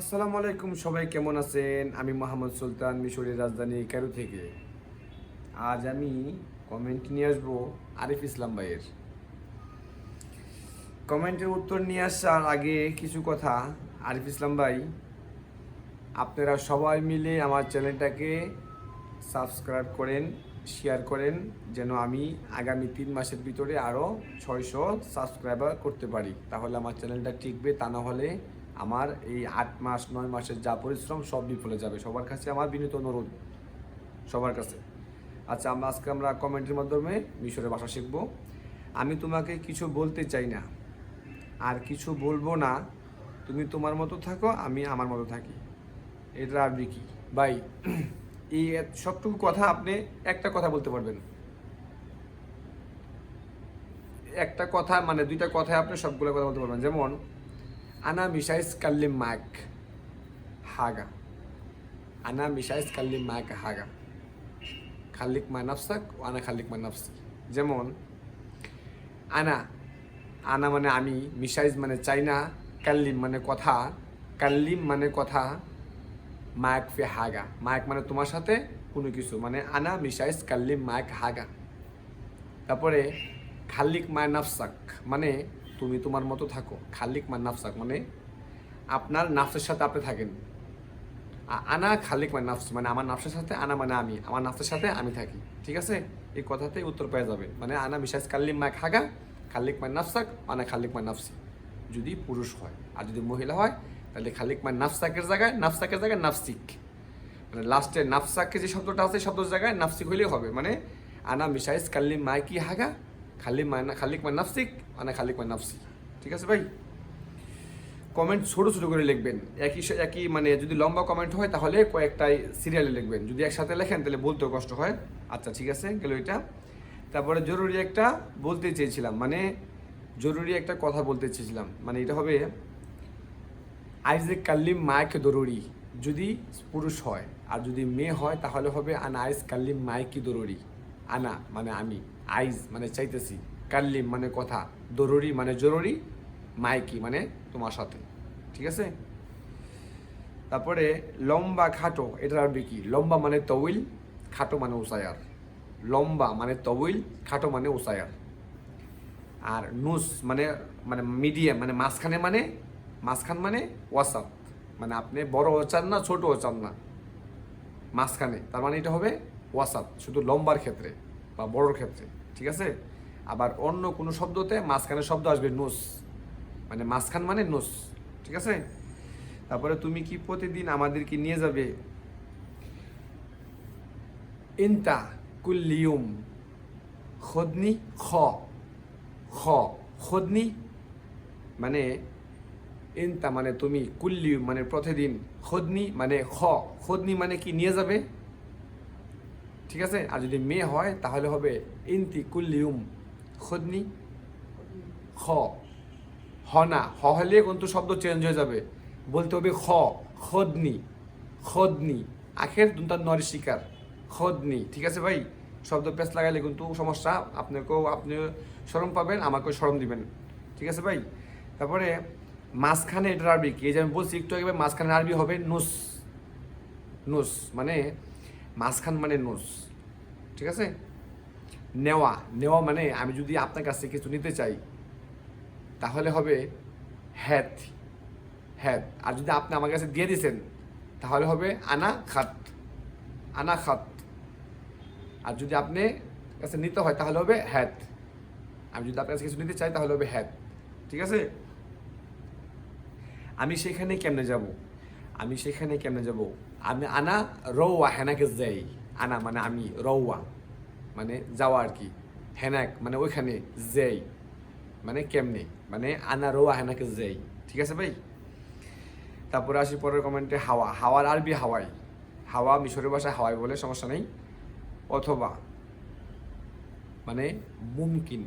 আসসালামু আলাইকুম, সবাই কেমন আছেন? আমি মোহাম্মদ সুলতান মিশরের রাজধানী ক্যারো থেকে। আজ আমি কমেন্ট নিয়ে আসব আরিফ ইসলাম ভাইয়ের। কমেন্টের উত্তর নিয়ে আসার আগে কিছু কথা। আরিফ ইসলাম ভাই, আপনারা সবাই মিলে আমার চ্যানেলটাকে সাবস্ক্রাইব করেন শেয়ার করেন, যেন আমি আগামী তিন মাসের ভিতরে আরও ছয়শো সাবস্ক্রাইবার করতে পারি। তাহলে আমার চ্যানেলটা টিকবে, তা না হলে আমার এই আট মাস, নয় মাসের যা পরিশ্রম সব বিফলে যাবে। সবার কাছে আমার বিনীত অনুরোধ। সবার কাছে। আচ্ছা আমরা আজকে আমরা কমেন্টের মাধ্যমে মিশরের ভাষা শিখব। আমি তোমাকে কিছু বলতে চাই না। আর কিছু বলব না। তুমি তোমার মতো থাকো, আমি আমার মতো থাকি। এটা আর কি? ভাই, এই সবটুকু কথা আপনি একটা কথা বলতে পারবেন। একটা কথা মানে দুইটা কথায় আপনি সবগুলো কথা বলতে পারবেন। যেমন আনা মিশাইস কাল্লিম মাক হাগা আনা মিশাইস কাল্লিম মাক হাগা খালিক মা নাফসাক ও আনা খালিক মা নাফসি যেমন আনা আনা মানে আমি মিশাইজ মানে চাইনা কাল্লিম মানে কথা কাল্লিম মানে কথা মায়ক ফে হাগা মায়ক মানে তোমার সাথে কোনো কিছু মানে আনা মিশাইজ কাল্লিম মায়ক হাগা তারপরে খাল্লিক মায় নাফসাক মানে তুমি তোমার মতো থাকো। খাল্লিক মায় নাফসাক মানে আপনার নাফসের সাথে আপনি থাকেন। আনা খালিক মানে নাফস মানে আমার নাফসের সাথে, আনা মানে আমি। আমার নাফসের সাথে আমি থাকি, ঠিক আছে? এই কথাতেই উত্তর পাওয়া যাবে। মানে আনা মিশাইজ কাল্লিম মায় খাগা, খালিক মানে নাফসাক, আনা খালিক মানে নাফসি। যদি পুরুষ হয় আর যদি মহিলা হয়, তাহলে খালিক মানে নাফসাকের জায়গায় নাফসাকের জায়গায় নাফসিক। মানে লাস্টে নাফসাকে যে শব্দটা আছে শব্দের জায়গায় নাফসিক হইলেই হবে। মানে আনা মিশাইজ কাল্লিম মায় কি হাগা? খালি মানে খালিক মানে নাফসিক আনা খালিক মানে নাফসি। ঠিক আছে ভাই? কমেন্ট ছোটো ছোটো করে লিখবেন। একই একই মানে যদি লম্বা কমেন্ট হয়, তাহলে কয়েকটাই সিরিয়ালে লিখবেন। যদি একসাথে লেখেন, তাহলে বলতেও কষ্ট হয়। আচ্ছা ঠিক আছে, গেল এটা। তারপরে জরুরি একটা বলতে চেয়েছিলাম মানে জরুরি একটা কথা বলতে চেয়েছিলাম। মানে এটা হবে আইজে কাল্লিম মায়ক দরুরি যদি পুরুষ হয়। আর যদি মেয়ে হয়, তাহলে হবে, আনা আইস কাল্লিম মায়কি দরুরি আনা মানে আমি। আইজ মানে চাইতেছি কাল্লিম মানে কথা, দরুরি মানে জরুরি, মাইকি মানে তোমার সাথে, ঠিক আছে? তারপরে লম্বা খাটো, এটার আরবি কি? লম্বা মানে তউইল, খাটো মানে উসায়ার। লম্বা মানে তউইল, খাটো মানে উসায়ার। আর নুস মানে মানে মিডিয়াম মানে মাঝখানে মানে মাঝখান মানে ওয়াসাত। মানে আপনি বড় চান না ছোট চান না। মাঝখানে, তার মানে এটা হবে ওয়াসাত, শুধু লম্বার ক্ষেত্রে। বা বড়র ক্ষেত্রে, ঠিক আছে? আবার অন্য কোনো শব্দতে মাঝখানে শব্দ আসবে নোস। মানে মাঝখান মানে নোস, ঠিক আছে? তারপরে তুমি কি প্রতিদিন আমাদেরকে নিয়ে যাবে? ইনতা কুল্লিউম খদনি খ। খদনি মানে ইনতা মানে তুমি কুল্লিউম মানে প্রতিদিন। খদনি মানে খ। খদনি মানে কি নিয়ে যাবে? ঠিক আছে? আর যদি মেয়ে হয়, তাহলে হবে ইনতি কুল্লিউম খদনি খ। হ না, হ হলে কিন্তু শব্দ চেঞ্জ হয়ে যাবে। বলতে হবে খ, খদনি খদনি। আখের দুটার নর শিকার, খদনি। ঠিক আছে ভাই? শব্দ পেস লাগাইলে কিন্তু সমস্যা। আপনাকেও আপনি সরম পাবেন, আমাকেও সরম দিবেন। ঠিক আছে ভাই? তারপরে মাঝখানে এটার আরবি কি? যে আমি বলছি, একটু আগে মাঝখানে আরবি হবে নুস। নুস মানে মাঝখান মানে নুস ঠিক আছে? নেওয়া নেওয়া মানে আমি যদি আপনার কাছ থেকে কিছু নিতে চাই, তাহলে হবে হ্যাত হ্যাত আর যদি আপনি আমার কাছে দিয়ে দিছেন, তাহলে হবে আনা খাত আনা খাত আর যদি আপনি কাছে নিতে হয়, তাহলে হবে হ্যাত আমি যদি আপনার কাছে কিছু নিতে চাই, তাহলে হবে হ্যাত ঠিক আছে? আমি সেখানে কেমনে যাব? আমি সেখানে কেমনে যাব? আমি, আনা রৌয়া হেনাকে যাই। আনা মানে আমি রৌয়া মানে যাওয়া আর কি। হেনাক মানে ওইখানে যাই। মানে কেমনে? মানে আনা রোয়া হেনাকে যাই। ঠিক আছে ভাই? তারপরে আসি পরের কমেন্টে হাওয়া। হাওয়ার আরবি হাওয়াই। হাওয়া মিশরের ভাষায় হাওয়াই বলে, সমস্যা নেই। অথবা মানে মুমকিন।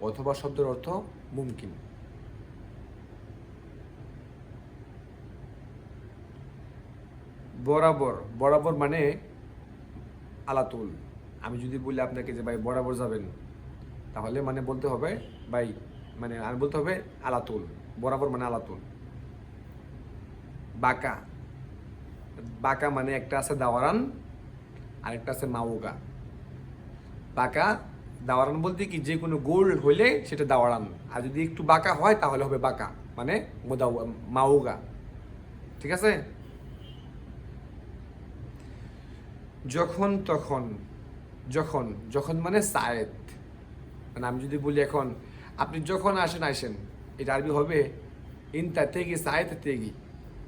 অথবা শব্দের অর্থ মুমকিন। বরাবর বরাবর মানে আলাতুল। আমি যদি বলি আপনাকে যে, ভাই, বরাবর যাবেন, তাহলে মানে বলতে হবে, ভাই মানে আমি বলতে হবে আলাতুল। বরাবর মানে আলাতুল। বাঁকা। বাঁকা মানে একটা আছে দাওয়ারান আর একটা আছে মাউগা বাঁকা, দাওয়ারান বলতে কি, যে কোনো গোল হলে সেটা দাওয়ারান। আর যদি একটু বাঁকা হয়, তাহলে হবে বাঁকা মানে মাউগা ঠিক আছে? যখন তখন, যখন যখন মানে সায়েদ। মানে আমি যদি বলি এখন, আপনি যখন আসেন আসেন। এটা আরবি হবে ইনতা তেগি, সায়েদ তেগি।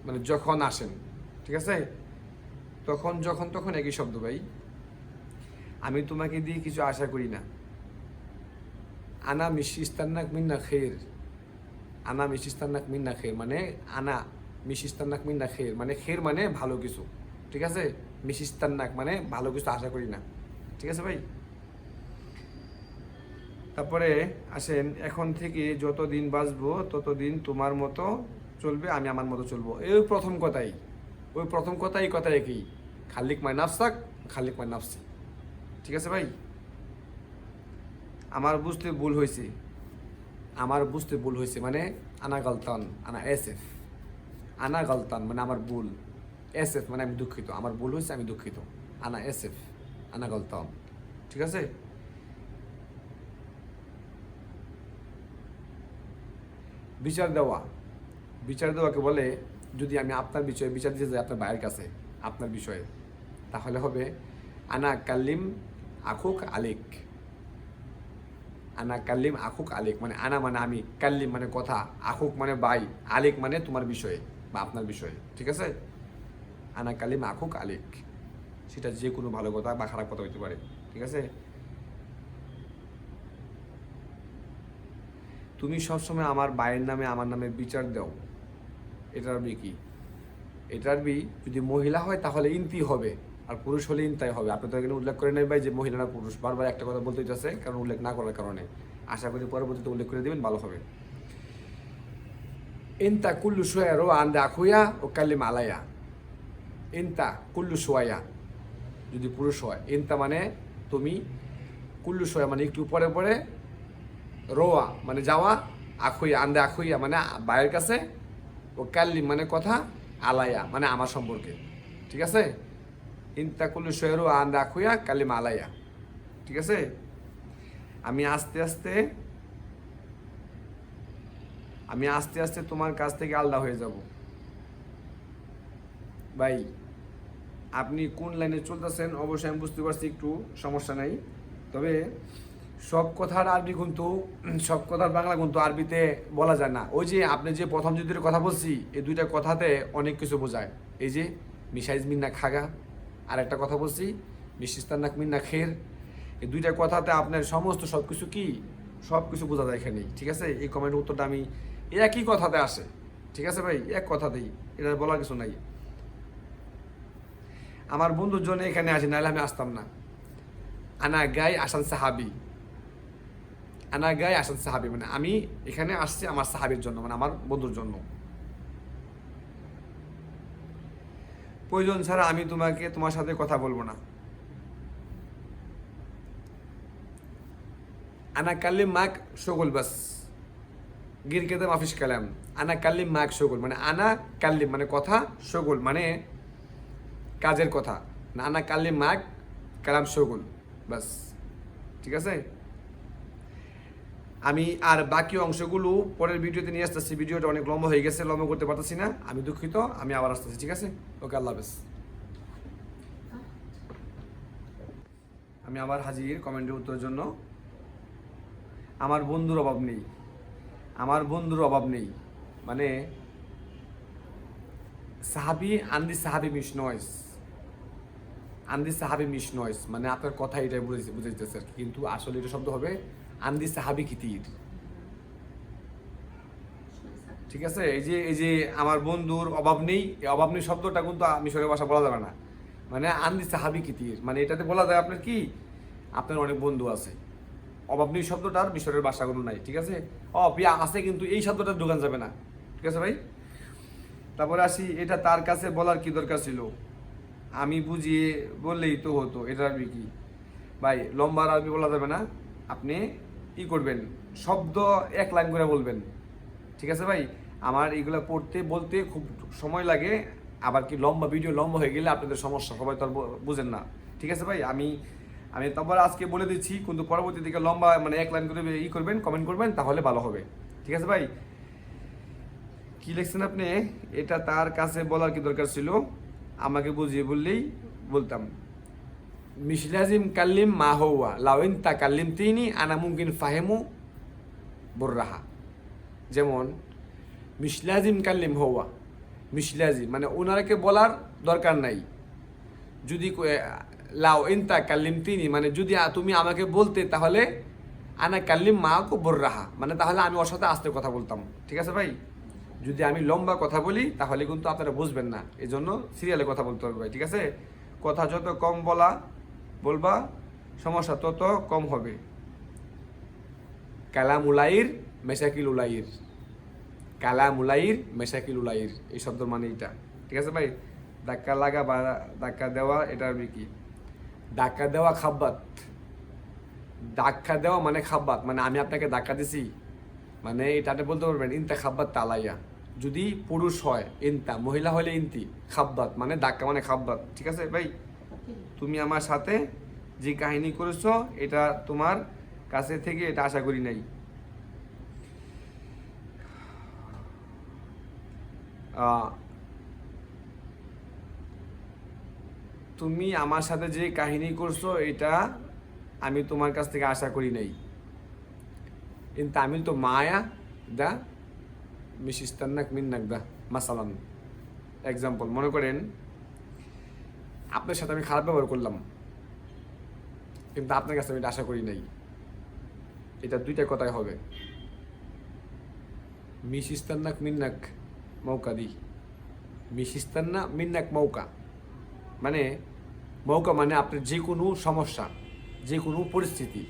মানে যখন আসেন, ঠিক আছে? তখন, যখন, তখন একই শব্দ ভাই। আমি তোমাকে দিয়ে কিছু আশা করি না। আনা মিশিস্তান্নাক মিন্না খের। আনা মিশিস্তান্নাক মিন্না খের মানে আনা মিশিস্তান্নাক মিন্না খের। মানে খের মানে ভালো কিছু, ঠিক আছে? মিশিস্তান্নাক মানে ভালো কিছু আশা করি না। ঠিক আছে ভাই? তারপরে আসেন, এখন থেকে যতদিন বাঁচবো, ততদিন তোমার মতো চলবে, আমি আমার মতো চলবো। এই প্রথম কথাই। ওই প্রথম কথাই কথা একই খালিক মাই নাফসাক খালিক মাই নাফসি ঠিক আছে ভাই? আমার বুঝতে ভুল হয়েছে। আমার বুঝতে ভুল হয়েছে মানে আনা গালতান আনা এস এফ আনা গালতান মানে আমার ভুল। এস এফ মানে আমি দুঃখিত, আমার ভুল হয়েছে, আমি দুঃখিত। আনা এস এফ আনা গালতান ঠিক আছে? বিচার দেওয়া। বিচার দেওয়াকে বলে, যদি আমি আপনার বিষয়ে বিচার দিতে যাই আপনার ভাইয়ের কাছে, আপনার বিষয়ে, তাহলে হবে, আনা কাল্লিম আখুক আলিক। আনা কাল্লিম আখুক আলিক মানে আনা মানে আমি, কাল্লিম মানে কথা, আখুক মানে বাই আলিক মানে তোমার বিষয়ে বা আপনার বিষয়ে। ঠিক আছে? আনা কাল্লিম আখুক আলিক সেটা যে কোনো ভালো কথা বা খারাপ কথা হইতে পারে, ঠিক আছে? তুমি সবসময় আমার বায়ের নামে, আমার নামে বিচার দাও। এটার বি কি? এটার বি, যদি মহিলা হয় তাহলে ইনতি হবে, আর পুরুষ হলে ইনতাই হবে। আপনি তো এখানে উল্লেখ করে ভাই যে মহিলা না পুরুষ। বারবার একটা কথা বলতে চাচ্ছে কারণ উল্লেখ না করার কারণে। আশা করি পরবর্তীতে উল্লেখ করে দেবেন, ভালো হবে। ইনতা কুল্লু সোয়া রো আন্দা আখুয়া ও কাল্লিম আলাইয়া। ইনতা কুল্লু সোয়া যদি পুরুষ হয় ইনতা মানে তুমি কুল্লু সোয়া মানে একটু পরে পরে রোয়া মানে যাওয়া, আখুইয়া, আন্দে আখুইয়া মানে বাইরের কাছে ও কাল্লি মানে কথা আলাইয়া মানে আমার সম্পর্কে। ঠিক আছে? ইন্তাকুল্লু শহরু আন্দে আখুইয়া কাল্লিম আলাইয়া। ঠিক আছে? আমি আস্তে আস্তে, আমি আস্তে আস্তে তোমার কাছ থেকে আলাদা হয়ে যাব। ভাই আপনি কোন লাইনে চলতেছেন? অবশ্যই আমি বুঝতে পারছি, একটু সমস্যা নাই। তবে সব কথার আরবি কিন্তু, সব কথার বাংলা কিন্তু আরবিতে বলা যায় না। ওই যে আপনি যে প্রথম যে দুটো কথা বলছি, এই দুইটা কথাতে অনেক কিছু বোঝায়। এই যে মিসাইজ মিন্না খাগা আর একটা কথা বলছি মিশিস্তান্নাক মিন্না খের। এই দুইটা কথাতে আপনার সমস্ত সব কিছু কি? সব কিছু বোঝা যায় এখানেই, ঠিক আছে? এই কমেন্টের উত্তরটা আমি একই কথাতে আসে, ঠিক আছে ভাই? এক কথাতেই, এটা বলার কিছু নাই। আমার বন্ধুর জন্য এখানে আসি, নাহলে আমি আসতাম না। আনা গাই আসান সাহাবি। আনা গাই আসান সাহাবি মানে আমি এখানে আসছি আমার সাহাবির জন্য মানে আমার বন্ধুর জন্য। প্রয়োজন ছাড়া আমি তোমাকে, তোমার সাথে কথা বলব না। আনা কাল্লিম মাক শগল বাস। গির কেদে মাফিস কালাম। আনা কাল্লিম মাক শগল মানে আনা কাল্লিম মানে কথা শগল মানে কাজের কথা। না আনা কাল্লিম মাক কালাম শগুল বাস, ঠিক আছে? আমি আর বাকি অংশগুলো পরের ভিডিওতে নিয়ে আসতেছি। ভিডিওটা অনেক লম্বা হয়ে গেছে, লম্বা করতে পারতেছি না। আমি দুঃখিত, আমি আবার আসতেছি, ঠিক আছে? ওকে, আল্লাহ হাফেজ। আমি আবার হাজির কমেন্টের উত্তরের জন্য। আমার বন্ধুর অভাব নেই। আমার বন্ধুর অভাব নেই। মানে সাহাবি, আন্দি সাহাবি মিস নয়েস। আন্দি সাহাবি মিস নয়েস মানে আপনার কথা এটাই বুঝেছে বুঝাইতেছে। আর। কিন্তু আসলে এটা শব্দ হবে আন্দি সাহাবি কিতির ঠিক আছে? এই যে এই যে আমার বন্ধুর অভাব নেই অভাব নেই শব্দটা কিন্তু মিশরের ভাষা বলা যাবে না। মানে আন্দি সাহাবি কিতির মানে এটাতে বলা যায় আপনার কি? আপনার অনেক বন্ধু আছে। অভাব নেই শব্দটার, মিশরের ভাষাগুলো নাই, ঠিক আছে? অ পিয়া আছে কিন্তু এই শব্দটা ঢোকান যাবে না। ঠিক আছে ভাই? তারপরে আসি, এটা তার কাছে বলার কি দরকার ছিল? আমি বুঝিয়ে বললেই তো হতো, এটা আরবি কি। ভাই, লম্বা আরবি বলা যাবে না। আপনি ই করবেন, শব্দ এক লাইন করে বলবেন। ঠিক আছে ভাই? আমার এগুলো পড়তে, বলতে খুব সময় লাগে। আবার কি লম্বা ভিডিও লম্বা হয়ে গেলে আপনাদের সমস্যা, সবাই তো আর বুঝেন না। ঠিক আছে ভাই? আমি আমি তারপর আজকে বলে দিচ্ছি, কিন্তু পরবর্তী দিকে লম্বা মানে এক লাইন করে ই করবেন কমেন্ট করবেন, তাহলে ভালো হবে। ঠিক আছে ভাই? কি লিখছেন আপনি? এটা তার কাছে বলার কি দরকার ছিল? আমাকে বুঝিয়ে বললেই বলতাম মিশলাজিম কাল্লিম মা হওয়া লাউইন তা কাল্লিম তিনি আনা মুমকিন ফাহেমু বর্রাহা। যেমন মিশলাজিম কাল্লিম হওয়া মিশলাজিম মানে ওনারাকে বলার দরকার নাই। যদি লাও ইনতা কাল্লিম তিনি মানে যদি তুমি আমাকে বলতে তাহলে আনা কাল্লিম মা কো বর্রাহা মানে তাহলে আমি ওর সাথে আস্তে কথা বলতাম। ঠিক আছে ভাই? যদি আমি লম্বা কথা বলি, তাহলে কিন্তু আপনারা বুঝবেন না। এই জন্য সিরিয়ালে কথা বলতে হবে ভাই, ঠিক আছে? কথা যত কম বলা, বলবা, সমস্যা তত কম হবে। কালাম উলাইর মেশাকিল উলাইর কালাম উলাইর মেশাকিল উলাইর এই শব্দ মানে এটা ঠিক আছে ভাই? ধাক্কা লাগা বা ধাক্কা দেওয়া, এটা আর কি? ধাক্কা দেওয়া খাব্বাত। ধাক্কা দেওয়া মানে খাব্বাত মানে আমি আপনাকে ধাক্কা দিছি। মানে এটাতে বলতে পারবেন ইনতা খাব্বাত তালাইয়া। যদি পুরুষ হয় ইনতা মহিলা হলে ইনতি খাব্বাত মানে ধাক্কা মানে খাব্বাত, ঠিক আছে ভাই? তুমি আমার সাথে যে কাহিনী করেছ, এটা তোমার কাছে থেকে এটা আশা করি নাই। তুমি আমার সাথে যে কাহিনী করছ, এটা আমি তোমার কাছ থেকে আশা করি নাই। ইন তামিল তো মায়া, দা মিশিস্তান্নাক মিন্নাক দা, মাসালান। এক্সাম্পল মনে করেন, আপনার সাথে আমি খারাপ ব্যবহার করলাম, কিন্তু আপনার কাছে আমি এটা আশা করি নাই। এটা দুইটা কথাই হবে। মিশিস্তান্নাক মিন্নাক মৌকা দি। মিশিস্তান্না মিন্নাক মৌকা। মানে মৌকা মানে আপনার যে কোনো সমস্যা যে কোনো পরিস্থিতি।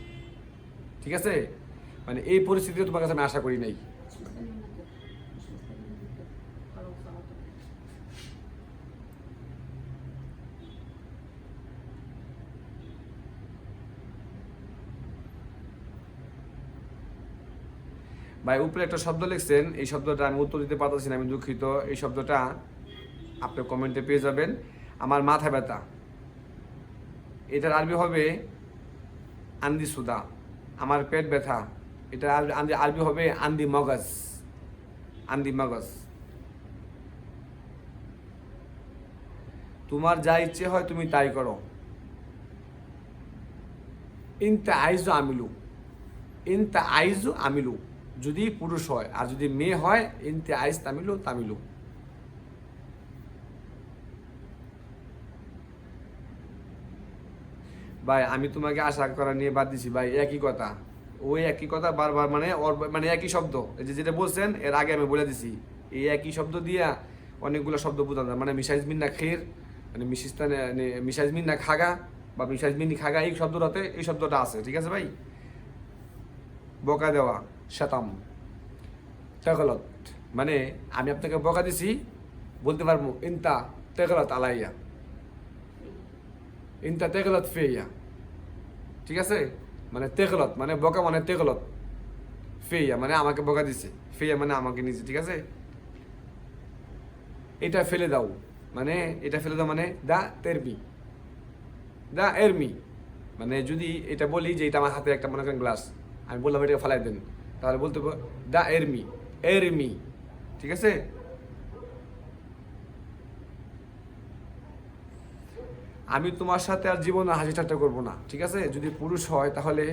ঠিক আছে? মানে এই পরিস্থিতিতে তোমার কাছে আমি আশা করি নাই। ভাই, উপরে একটা শব্দ লিখছেন, এই শব্দটা আমি উত্তর দিতে পারতেছি না, আমি দুঃখিত। এই শব্দটা আপনি কমেন্টে পেয়ে যাবেন। আমার মাথা ব্যথা। এটার আরবি হবে আন্দি সুদা আমার পেট ব্যথা। এটা আরবি আরবি হবে আন্দি মগজ আন্দি মগজ তোমার যা ইচ্ছে হয় তুমি তাই করো। ইনতা আইজু আমিলু। ইনতা আইজু আমিলু। যদি পুরুষ হয়, আর যদি মেয়ে হয় ইনতে আইস তামিলু তামিলু ভাই, আমি তোমাকে আশা করা নিয়ে বাদ দিছি, ভাই, একই কথা। ওই একই কথা বারবার মানে ওর মানে একই শব্দ। এই যে যেটা বলছেন, এর আগে আমি বলে দিছি। এই একই শব্দ দিয়া অনেকগুলো শব্দ বোঝানো মানে মিসাইজ মিন্না খের মানে মিশিস্তানে মিসাইজ মিন্না খাগা, বা মিসাইজ মিন্নি খাগা, এই শব্দটাতে এই শব্দটা আছে, ঠিক আছে ভাই? বকা দেওয়া। শতাম তেগলত। মানে আমি আপনাকে বকা দিছি, বলতে পারব, ইনতা তেগলত আলাইয়া। ইনতা তেগলত ফেইয়া। ঠিক আছে? মানে তেগলত মানে বকা মানে তেগলত। ফেইয়া মানে আমাকে বকা দিছে। ফেইয়া মানে আমাকে নিছে ঠিক আছে? এটা ফেলে দাও। মানে এটা ফেলে দাও মানে দা তেরমি। দা এরমি। মানে যদি এটা বলি যে এটা আমার হাতে একটা, মনে করেন, গ্লাস, আমি বললাম এটাকে ফেলাই দেন। তাহলে বলতে দা এরমি এরমি। ঠিক আছে? আমি তোমার সাথে আর জীবনে হাসি ঠাট্টা করব না, ঠিক আছে? যদি পুরুষ হয়, তাহলে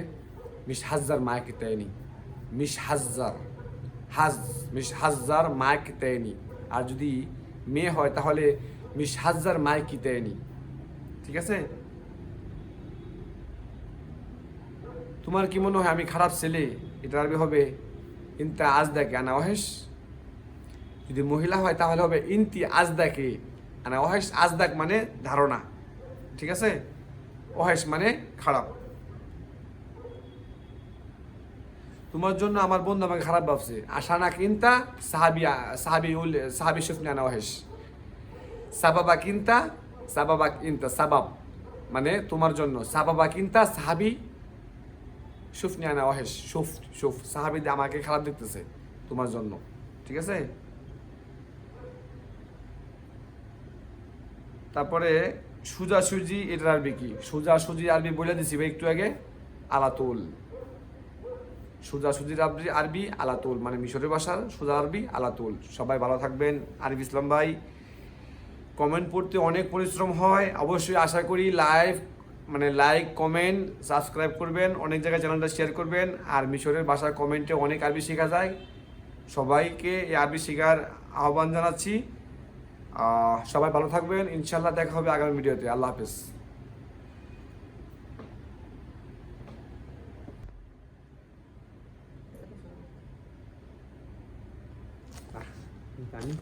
মিস হাজার মায়কে তেয়নি মিস হাজার হাজ, মিস হাজার মায়কে তেয়নি আর যদি মেয়ে হয়, তাহলে মিস হাজার মায়কি তেয়নি ঠিক আছে? তোমার কি মনে হয় আমি খারাপ ছেলে? এটা আরবি হবে ইনতা আজ দেখে আনা অহেস যদি মহিলা হয় তাহলে হবে ইনতি আজ দেখে আনা অহেস আজ দেখ মানে ধারণা, ঠিক আছে? অহেস মানে খারাপ। তোমার জন্য আমার বন্ধু আমাকে খারাপ ভাবছে। আশা না কিনতা সাহাবি সাহাবি উল, সাহাবি শুফনি আনা অহেস সাবাবা কিনতা সাবাবা কিনতা সাবাব মানে তোমার জন্য। সাবাবা কিনতা সাহাবি সুফ নিয়ে আনা অহেস সুফ সুফ আমাকে খারাপ দেখতেছে তোমার জন্য, ঠিক আছে? তারপরে সোজাসুজি এটার আরবি কি? সোজাসুজি আরবি বলে দিছি ভাই একটু আগে, আলাতুল। সোজাসুজির আরবি আরবি, আলাতুল মানে মিশরের ভাষার সোজা আরবি, আলাতুল। সবাই ভালো থাকবেন। আরবি ইসলাম ভাই কমেন্ট পড়তে অনেক পরিশ্রম হয়। অবশ্যই আশা করি লাইভ মানে লাইক কমেন্ট সাবস্ক্রাইব করবেন অনেক জায়গায় চ্যানেলটা শেয়ার করবেন আর মিশরের ভাষার কমেন্টে অনেক আরবি শেখা যায়। সবাইকে এই আরবি শেখার আহ্বান জানাচ্ছি। সবাই ভালো থাকবেন ইনশাল্লাহ দেখা হবে আগামী ভিডিওতে। আল্লাহ হাফেজ। জানিস